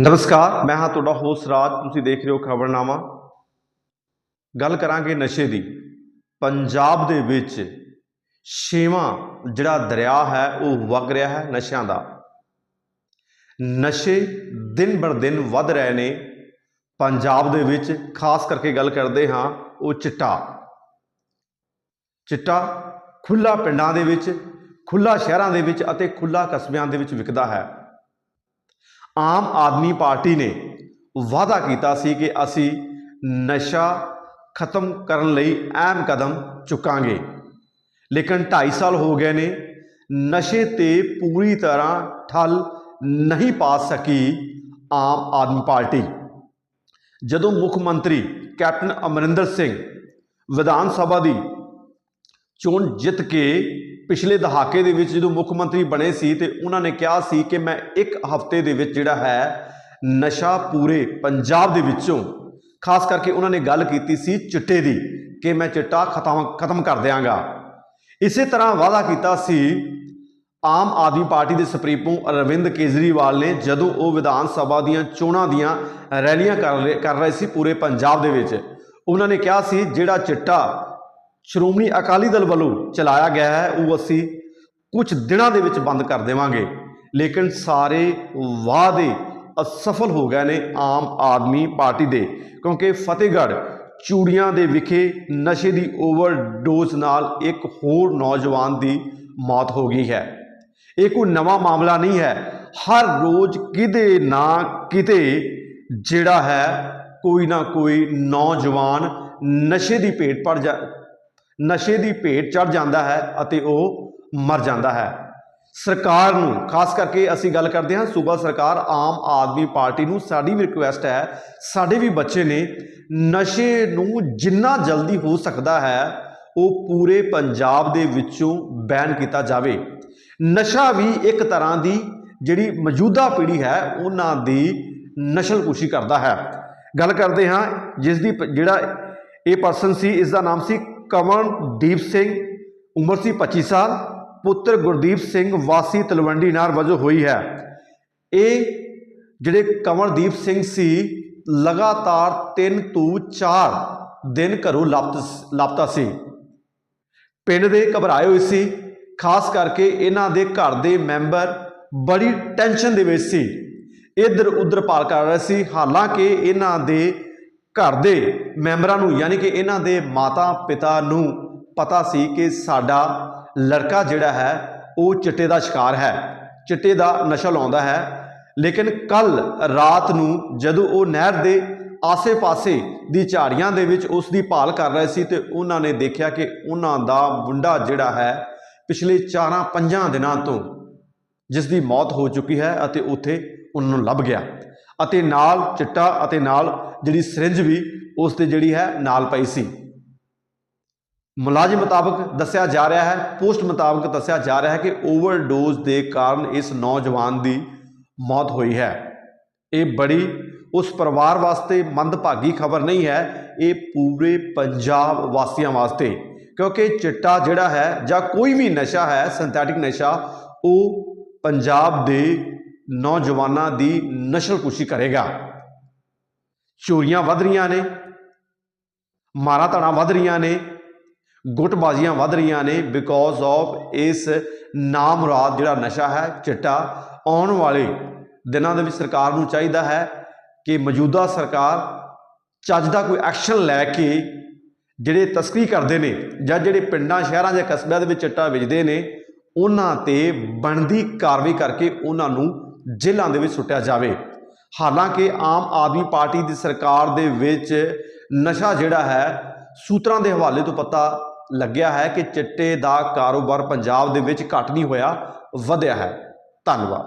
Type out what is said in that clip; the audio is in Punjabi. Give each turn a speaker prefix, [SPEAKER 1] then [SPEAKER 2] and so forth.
[SPEAKER 1] ਨਮਸਕਾਰ, ਮੈਂ ਹਾਂ ਤੁਹਾਡਾ ਹੋਸਟ ਰਾਜ, ਤੁਸੀਂ ਦੇਖ ਰਹੇ ਹੋ ਖਬਰਨਾਮਾ। ਗੱਲ ਕਰਾਂਗੇ ਨਸ਼ੇ ਦੀ। ਪੰਜਾਬ ਦੇ ਵਿੱਚ ਛੇਵਾਂ ਜਿਹੜਾ ਦਰਿਆ ਹੈ, ਉਹ ਵਗ ਰਿਹਾ ਹੈ ਨਸ਼ਿਆਂ ਦਾ। ਨਸ਼ੇ ਦਿਨ ਬਰ ਦਿਨ ਵੱਧ ਰਹੇ ਨੇ। ਪੰਜਾਬ ਦੇ ਵਿੱਚ ਖਾਸ ਕਰਕੇ ਗੱਲ ਕਰਦੇ ਹਾਂ, ਉਹ ਚਿੱਟਾ। ਚਿੱਟਾ ਖੁੱਲਾ ਪਿੰਡਾਂ ਦੇ ਵਿੱਚ ਖੁੱਲਾ ਸ਼ਹਿਰਾਂ ਦੇ ਵਿੱਚ ਅਤੇ ਖੁੱਲਾ ਕਸਬਿਆਂ ਦੇ ਵਿੱਚ ਵਿਕਦਾ ਹੈ। ਆਮ ਆਦਮੀ ਪਾਰਟੀ ਨੇ ਵਾਅਦਾ ਕੀਤਾ ਸੀ ਕਿ ਅਸੀਂ ਨਸ਼ਾ ਖਤਮ ਕਰਨ ਲਈ ਅਹਿਮ ਕਦਮ ਚੁੱਕਾਂਗੇ। ਲੇਕਿਨ 2.5 ਸਾਲ ਹੋ ਗਏ ਨੇ, ਨਸ਼ੇ ਤੇ ਪੂਰੀ ਤਰ੍ਹਾਂ ਠੱਲ ਨਹੀਂ ਪਾ ਸਕੀ ਆਮ ਆਦਮੀ ਪਾਰਟੀ। ਜਦੋਂ ਮੁੱਖ ਮੰਤਰੀ ਕੈਪਟਨ ਅਮਰਿੰਦਰ ਸਿੰਘ ਵਿਧਾਨ ਸਭਾ ਦੀ ਚੋਣ ਜਿੱਤ ਕੇ ਪਿਛਲੇ ਦਹਾਕੇ ਦੇ ਵਿੱਚ ਜਦੋਂ ਮੁੱਖ ਮੰਤਰੀ ਬਣੇ ਸੀ ਤੇ ਉਹਨਾਂ ਨੇ ਕਿਹਾ ਸੀ ਕਿ ਮੈਂ ਇੱਕ ਹਫ਼ਤੇ ਦੇ ਵਿੱਚ ਜਿਹੜਾ ਹੈ ਨਸ਼ਾ ਪੂਰੇ ਪੰਜਾਬ ਦੇ ਵਿੱਚੋਂ, ਖਾਸ ਕਰਕੇ ਉਹਨਾਂ ਨੇ ਗੱਲ ਕੀਤੀ ਸੀ ਚਿੱਟੇ ਦੀ ਕਿ ਮੈਂ ਚਿੱਟਾ ਖਤਮ ਖਤਮ ਕਰ ਦਿਆਂਗਾ। ਇਸੇ ਤਰ੍ਹਾਂ ਵਾਅਦਾ ਕੀਤਾ ਸੀ ਆਮ ਆਦਮੀ ਪਾਰਟੀ ਦੇ ਸੁਪਰੀਮੋ ਅਰਵਿੰਦ ਕੇਜਰੀਵਾਲ ਨੇ ਜਦੋਂ ਉਹ ਵਿਧਾਨ ਸਭਾ ਦੀਆਂ ਚੋਣਾਂ ਦੀਆਂ ਰੈਲੀਆਂ ਕਰ ਰਹੇ ਕਰ ਰਹੇ ਸੀ ਪੂਰੇ ਪੰਜਾਬ ਦੇ ਵਿੱਚ, ਉਹਨਾਂ ਨੇ ਕਿਹਾ ਸੀ ਜਿਹੜਾ ਚਿੱਟਾ ਸ਼੍ਰੋਮਣੀ ਅਕਾਲੀ ਦਲ ਵੱਲੋਂ ਚਲਾਇਆ ਗਿਆ ਹੈ, ਉਹ ਅਸੀਂ ਕੁਝ ਦਿਨਾਂ ਦੇ ਵਿੱਚ ਬੰਦ ਕਰ ਦੇਵਾਂਗੇ। ਲੇਕਿਨ ਸਾਰੇ ਵਾਅਦੇ ਅਸਫਲ ਹੋ ਗਏ ਨੇ ਆਮ ਆਦਮੀ ਪਾਰਟੀ ਦੇ, ਕਿਉਂਕਿ ਫਤਿਹਗੜ੍ਹ ਚੂੜੀਆਂ ਦੇ ਵਿਖੇ ਨਸ਼ੇ ਦੀ ਓਵਰਡੋਜ਼ ਨਾਲ ਇੱਕ ਹੋਰ ਨੌਜਵਾਨ ਦੀ ਮੌਤ ਹੋ ਗਈ ਹੈ। ਇਹ ਕੋਈ ਨਵਾਂ ਮਾਮਲਾ ਨਹੀਂ ਹੈ। ਹਰ ਰੋਜ਼ ਕਿਤੇ ਨਾ ਕਿਤੇ ਜਿਹੜਾ ਹੈ, ਕੋਈ ਨਾ ਕੋਈ ਨੌਜਵਾਨ ਨਸ਼ੇ ਦੀ ਭੇਟ ਪੜ ਜਾ ਨਸ਼ੇ ਦੀ ਭੇਟ ਚੜ ਜਾਂਦਾ ਹੈ ਅਤੇ ਉਹ ਮਰ ਜਾਂਦਾ ਹੈ। ਸਰਕਾਰ ਨੂੰ, ਖਾਸ ਕਰਕੇ ਅਸੀਂ ਗੱਲ ਕਰਦੇ ਹਾਂ, ਸੂਬਾ ਸਰਕਾਰ ਆਮ ਆਦਮੀ ਪਾਰਟੀ ਨੂੰ ਸਾਡੀ ਵੀ ਰਿਕੁਐਸਟ ਹੈ, ਸਾਡੇ ਵੀ ਬੱਚੇ ਨੇ, ਨਸ਼ੇ ਨੂੰ ਜਿੰਨਾ ਜਲਦੀ ਹੋ ਸਕਦਾ ਹੈ, ਉਹ ਪੂਰੇ ਪੰਜਾਬ ਦੇ ਵਿੱਚੋਂ ਬੈਨ ਕੀਤਾ ਜਾਵੇ। ਨਸ਼ਾ ਵੀ ਇੱਕ ਤਰ੍ਹਾਂ ਦੀ ਜਿਹੜੀ ਮੌਜੂਦਾ ਪੀੜ੍ਹੀ ਹੈ, ਉਹਨਾਂ ਦੀ ਨਸ਼ਲਕੁਸ਼ੀ ਕਰਦਾ ਹੈ। ਗੱਲ ਕਰਦੇ ਹਾਂ, ਜਿਸ ਦੀ ਪ- ਜਿਹੜਾ ਇਹ ਪਰਸਨ ਸੀ ਇਸ ਦਾ ਨਾਮ ਸੀ ਕਮਲਦੀਪ ਸਿੰਘ, ਉਮਰ ਸੀ 25 ਸਾਲ, ਪੁੱਤਰ ਗੁਰਦੀਪ ਸਿੰਘ ਵਾਸੀ ਤਲਵੰਡੀ ਨਾਰ ਵਜੋਂ ਹੋਈ ਹੈ। ਇਹ ਜਿਹੜੇ ਕਮਲਦੀਪ ਸਿੰਘ ਸੀ, ਲਗਾਤਾਰ 3 ਤੋਂ 4 ਦਿਨ ਘਰੋਂ ਲਾਪਤ ਲਾਪਤਾ ਸੀ। ਪਿੰਡ ਦੇ ਘਬਰਾਏ ਹੋਏ ਸੀ, ਖਾਸ ਕਰਕੇ ਇਹਨਾਂ ਦੇ ਘਰ ਦੇ ਮੈਂਬਰ ਬੜੀ ਟੈਨਸ਼ਨ ਦੇ ਵਿੱਚ ਸੀ। ਇੱਧਰ ਉੱਧਰ ਪਾਲ ਕਰ ਰਹੇ ਸੀ, ਹਾਲਾਂਕਿ ਇਹਨਾਂ ਦੇ ਘਰ ਦੇ ਮੈਂਬਰਾਂ ਨੂੰ, ਯਾਨੀ ਕਿ ਇਹਨਾਂ ਦੇ ਮਾਤਾ ਪਿਤਾ ਨੂੰ ਪਤਾ ਸੀ ਕਿ ਸਾਡਾ ਲੜਕਾ ਜਿਹੜਾ ਹੈ, ਉਹ ਚਿੱਟੇ ਦਾ ਸ਼ਿਕਾਰ ਹੈ, ਚਿੱਟੇ ਦਾ ਨਸ਼ਾ ਲਾਉਂਦਾ ਹੈ। ਲੇਕਿਨ ਕੱਲ ਰਾਤ ਨੂੰ ਜਦੋਂ ਉਹ ਨਹਿਰ ਦੇ ਆਸੇ-ਪਾਸੇ ਦੀ ਝਾੜੀਆਂ ਦੇ ਵਿੱਚ ਉਸ ਦੀ ਭਾਲ ਕਰ ਰਹੇ ਸੀ ਤੇ ਉਹਨਾਂ ਨੇ ਦੇਖਿਆ ਕਿ ਉਹਨਾਂ ਦਾ ਮੁੰਡਾ ਜਿਹੜਾ ਹੈ, ਪਿਛਲੇ 4-5 ਦਿਨਾਂ ਤੋਂ ਜਿਸ ਦੀ ਮੌਤ ਹੋ ਚੁੱਕੀ ਹੈ ਅਤੇ ਉੱਥੇ ਉਹਨਾਂ ਨੂੰ ਲੱਭ ਗਿਆ। ਅਤੇ ਨਾਲ ਚਿੱਟਾ ਅਤੇ ਨਾਲ ਜਿਹੜੀ ਸਿਰਿੰਜ ਵੀ ਉਸ ਤੇ ਜਿਹੜੀ ਹੈ ਨਾਲ ਪਈ ਸੀ। ਮੁਲਾਜ਼ਮ ਮੁਤਾਬਕ ਦੱਸਿਆ ਜਾ ਰਿਹਾ ਹੈ, ਪੋਸਟ ਮੁਤਾਬਕ ਦੱਸਿਆ ਜਾ ਰਿਹਾ ਹੈ ਕਿ ਓਵਰਡੋਜ਼ ਦੇ ਕਾਰਨ ਇਸ ਨੌਜਵਾਨ ਦੀ ਮੌਤ ਹੋਈ ਹੈ। ਇਹ ਬੜੀ ਉਸ ਪਰਿਵਾਰ ਵਾਸਤੇ ਮੰਦਭਾਗੀ ਖਬਰ ਨਹੀਂ ਹੈ, ਇਹ ਪੂਰੇ ਪੰਜਾਬ ਵਾਸੀਆਂ ਵਾਸਤੇ। ਕਿਉਂਕਿ ਚਿੱਟਾ ਜਿਹੜਾ ਹੈ ਜਾਂ ਕੋਈ ਵੀ ਨਸ਼ਾ ਹੈ ਸਿੰਥੈਟਿਕ ਨਸ਼ਾ, ਉਹ ਪੰਜਾਬ ਦੇ ਨੌਜਵਾਨਾਂ ਦੀ ਨਸ਼ਲਕੁਸ਼ੀ ਕਰੇਗਾ। ਚੋਰੀਆਂ ਵੱਧ ਰਹੀਆਂ ਨੇ ਮਾਰਾ ਧੜਾ ਵੱਧ ਰਹੀਆਂ ਨੇ, ਗੁੱਟਬਾਜ਼ੀਆਂ ਵੱਧ ਰਹੀਆਂ ਨੇ ਬਿਕੋਜ਼ ਆਫ ਇਸ ਨਾਮਰਾਦ ਜਿਹੜਾ ਨਸ਼ਾ ਹੈ, ਚਿੱਟਾ ਆਉਣ ਵਾਲੇ ਦਿਨਾਂ ਦੇ ਵਿੱਚ ਸਰਕਾਰ ਨੂੰ ਚਾਹੀਦਾ ਹੈ ਕਿ ਮੌਜੂਦਾ ਸਰਕਾਰ ਚੱਜ ਦਾ ਕੋਈ ਐਕਸ਼ਨ ਲੈ ਕੇ ਜਿਹੜੇ ਤਸਕਰੀ ਕਰਦੇ ਨੇ ਜਾਂ ਜਿਹੜੇ ਪਿੰਡਾਂ, ਸ਼ਹਿਰਾਂ ਜਾਂ ਕਸਬਿਆਂ ਦੇ ਵਿੱਚ ਚਿੱਟਾ ਵੇਚਦੇ ਨੇ, ਉਹਨਾਂ ਤੇ ਬਣਦੀ ਕਾਰਵਾਈ ਕਰਕੇ ਉਹਨਾਂ ਨੂੰ ਜੇਲ੍ਹਾਂ ਦੇ ਵਿੱਚ ਸੁੱਟਿਆ ਜਾਵੇ। ਹਾਲਾਂਕਿ ਆਮ ਆਦਮੀ ਪਾਰਟੀ ਦੀ ਸਰਕਾਰ ਦੇ ਵਿੱਚ ਨਸ਼ਾ ਜਿਹੜਾ ਹੈ, ਸੂਤਰਾਂ ਦੇ ਹਵਾਲੇ ਤੋਂ ਪਤਾ ਲੱਗਿਆ ਹੈ ਕਿ ਚਿੱਟੇ ਦਾ ਕਾਰੋਬਾਰ ਪੰਜਾਬ ਦੇ ਵਿੱਚ ਘਟ ਨਹੀਂ ਹੋਇਆ, ਵਧਿਆ ਹੈ। ਧੰਨਵਾਦ।